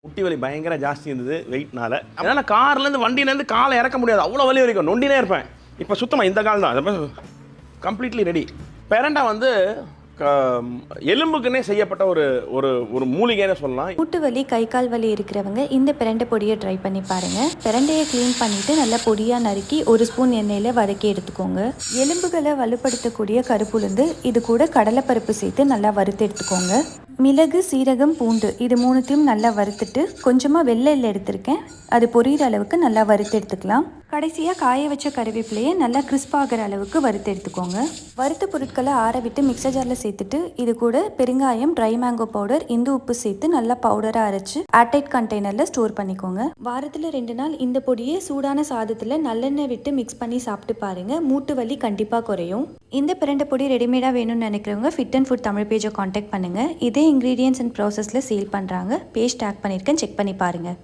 முட்டி வலி பயங்கர ஜாஸ்தி இருந்தது வெயிட்னால அதனால் கார்லேருந்து வண்டியிலேருந்து காலை இறக்க முடியாது. அவ்வளோ வலி வரைக்கும். நொண்டினே இருப்பேன். இப்போ சுத்தமாக இந்த கால் தான். கம்ப்ளீட்லி ரெடி பெரண்டா வந்து க- எலும்புக்குன்னே செய்யப்பட்ட ஒரு ஒரு ஒரு மூலிகைன்னு சொல்லலாம். மூட்டு வலி கை கால் வலி இருக்கிறவங்க இந்த பிரண்டை பொடியை ட்ரை பண்ணி பாருங்க. பிரண்டையை க்ளீன் பண்ணிட்டு நல்லா பொடியாக நறுக்கி ஒரு ஸ்பூன் எண்ணெயில் வதக்கி எடுத்துக்கோங்க. எலும்புகளை வலுப்படுத்தக்கூடிய கருப்புளுந்து இது கூட கடலைப்பருப்பு சேர்த்து நல்லா வறுத்து எடுத்துக்கோங்க. மிளகு சீரகம் பூண்டு இது மூணுத்தையும் நல்லா வறுத்துட்டு கொஞ்சமாக வெள்ளை எடுத்திருக்கேன். அது பொரியிற அளவுக்கு நல்லா வறுத்து எடுத்துக்கலாம். கடைசியாக காய வச்ச கருவேப்பிலையை நல்லா crisp அளவுக்கு வறுத்து எடுத்துக்கோங்க. வறுத்த பொருட்களை ஆற விட்டு மிக்சர் ஜாரில் சேர்த்துட்டு இது கூட பெருங்காயம் ட்ரை மேங்கோ பவுடர் இந்து உப்பு சேர்த்து நல்லா பவுடராக அரைச்சு ஏர்டைட் கண்டெய்னரில் ஸ்டோர் பண்ணிக்கோங்க. வாரத்தில் ரெண்டு நாள் இந்த பொடியை சூடான சாதத்தில் நல்லெண்ணெய் விட்டு மிக்ஸ் பண்ணி சாப்பிட்டு பாருங்க. மூட்டு வலி கண்டிப்பாக குறையும். இந்த பிரண்ட பொடி ரெடிமேடாக வேணும்னு நினைக்கிறவங்க ஃபிட் அண்ட் ஃபுட் தமிழ் பேஜை காண்டாக்ட் பண்ணுங்கள் இதே இன்க்ரீடியன்ஸ் அண்ட் ப்ராசஸில் சேல் பண்ணுறாங்க பேஜ் டேக் பண்ணியிருக்கேன் செக் பண்ணி பாருங்கள்